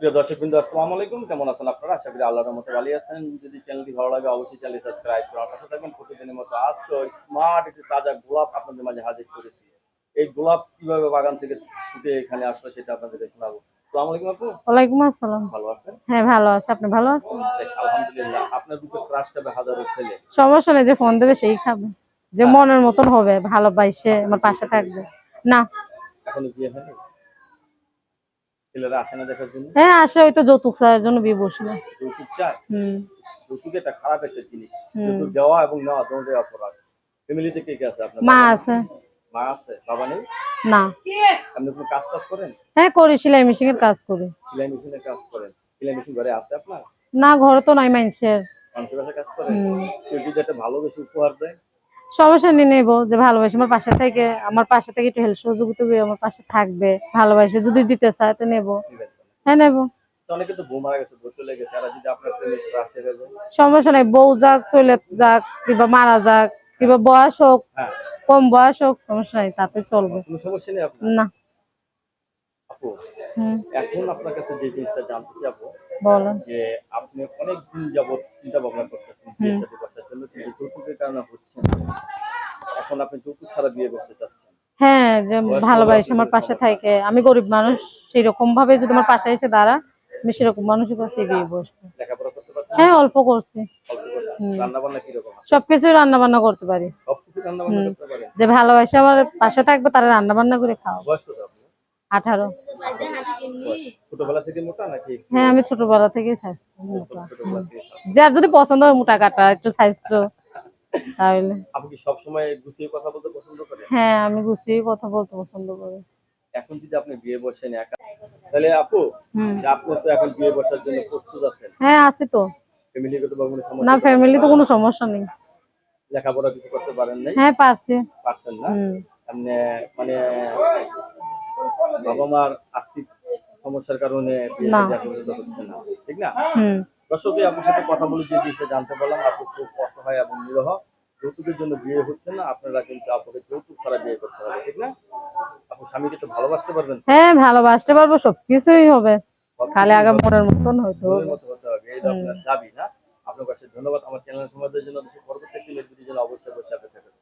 প্রিয় দর্শক বিন্দু আসসালামু আলাইকুম। কেমন আছেন আপনারা? আশা করি আল্লাহর মতো ভালো আছেন। যদি চ্যানেলটি ভালো লাগে অবশ্যই চ্যানেল সাবস্ক্রাইব করুন পাশে থাকবেন। প্রতিদিনের মতো আজকে স্মার্ট একটি তাজা গোলাপ আপনাদের মাঝে হাজির করেছি। এই গোলাপ কীভাবে বাগান থেকে ফুটে এখানে আসলো সেটা আপনাদেরকে শোনাবো। আলাইকুম আসসালাম। ভালো আছেন? হ্যাঁ ভালো আছে। আপনি ভালো আছেন? দেখ, আলহামদুলিল্লাহ। আপনার দুটো ক্রাশ খাবে হাজারো ছেলে। সমস্যা নেই যে ফোন দেবে সেই খাবে। যে মনের মতন হবে ভালোবাসে আমার পাশে থাকবে। না। এখনও বিয়ে হয়নি? ছেলেরা আসে না দেখার জন্য? হ্যাঁ আসে ওই তো যৌতুক চাওয়ার জন্য বিয়ে বসল। যৌতুক চায়? হুম। যৌতুক এটা খারাপ একটা জিনিস। যৌতুক দেওয়া এবং নেওয়া দুটোই অপরাধ। ফ্যামিলিতে কে কে আছে আপনার মা আছে। মা আছে? বাবা নেই? না। আপনি কোনো কাজ টাজ করেন? হ্যাঁ করি সেলাই মেশিনের কাজ করি। সেলাই মেশিনের কাজ করেন। সেলাই মেশিন ঘরে আছে আপনার? না ঘরে তো নাই মানুষের মানুষের কাছে কাজ করেন? হুম। কেউ যদি একটা ভালোবেসে উপহার দেয়? সমস্যা নিয়ে নেব যে ভালোবাসে আমার পাশে থেকে আমার পাশে থেকে একটু হেল্প সহযোগিতা করে আমার পাশে থাকবে ভালোবাসে যদি দিতে চায় তো নেব। হ্যাঁ নেব। সমস্যা নেই বউ যাক চলে যাক কিংবা মারা যাক কিংবা বয়স হোক হ্যাঁ। কম বয়স হোক সমস্যা নেই তাতে চলবে। না। এখন আপনার কাছে যে জিনিসটা জানতে যাব বলেন। যে আপনি অনেক দিন যাবত চিন্তা ভাবনা করতেছেন বিয়ে শাদী করার জন্য কিন্তু যৌতুকের কারণে হচ্ছে না এখন আপনি যৌতুক ছাড়া বিয়ে করতে চাচ্ছেন? হ্যাঁ যে ভালোবাসে আমার পাশে থাকে। আমি গরিব মানুষ সেই রকম ভাবে যদি আমার পাশে এসে দাঁড়া আমি সেরকম মানুষের কাছে বিয়ে বসবো হ্যাঁ অল্প করছি। রান্না বান্না করতে পারি। সবকিছু রান্না বান্না করতে পারেন? যে ভালোবাসে আমার পাশে থাকবে তারা রান্না বান্না করে খাওয়া আঠারো। হ্যাঁ আমি ছোটবেলা মোটা। থেকে যার যদি পছন্দ হয় মোটা কাটা একটু স্বাস্থ্য তাহলে। আপনি কি সবসময় গুছিয়ে কথা বলতে পছন্দ করেন? হ্যাঁ আমি গুছিয়ে কথা বলতে পছন্দ করি। এখন যদি আপনি বিয়ে বসেন একা তাহলে আপু আপনি তো এখন বিয়ে বসার জন্য প্রস্তুত আছেন। হ্যাঁ আছি তো। ফ্যামিলিগত বা কোনো না সমস্যা ফ্যামিলি তো কোনো সমস্যা নেই। লেখাপড়া কিছু করতে পারেন নাই? হ্যাঁ পারছি। পারছেন না? এমনি মানে বাবা মার আর্থিক সমস্যার কারণে বিয়ে না। হচ্ছে না। ঠিক না? হুম। দর্শকে আপনার সাথে কথা বলে যে বিষয়ে জানতে পারলাম আপনি খুব অসহায় এবং নিরহ। যৌতুকের জন্য বিয়ে হচ্ছে না আপনারা কিন্তু আপনাকে যৌতুক ছাড়া বিয়ে করতে হবে ঠিক না? আপু স্বামীকে তো ভালোবাসতে পারবেন হ্যাঁ ভালোবাসতে পারব সবকিছুই হবে। খালি আগে মনের মতন হয়তো আপনার দাবি না? আপনার কাছে ধন্যবাদ। আমার চ্যানেল সমাজের জন্য পরবর্তী একটি জন্য অবশ্যই করবেন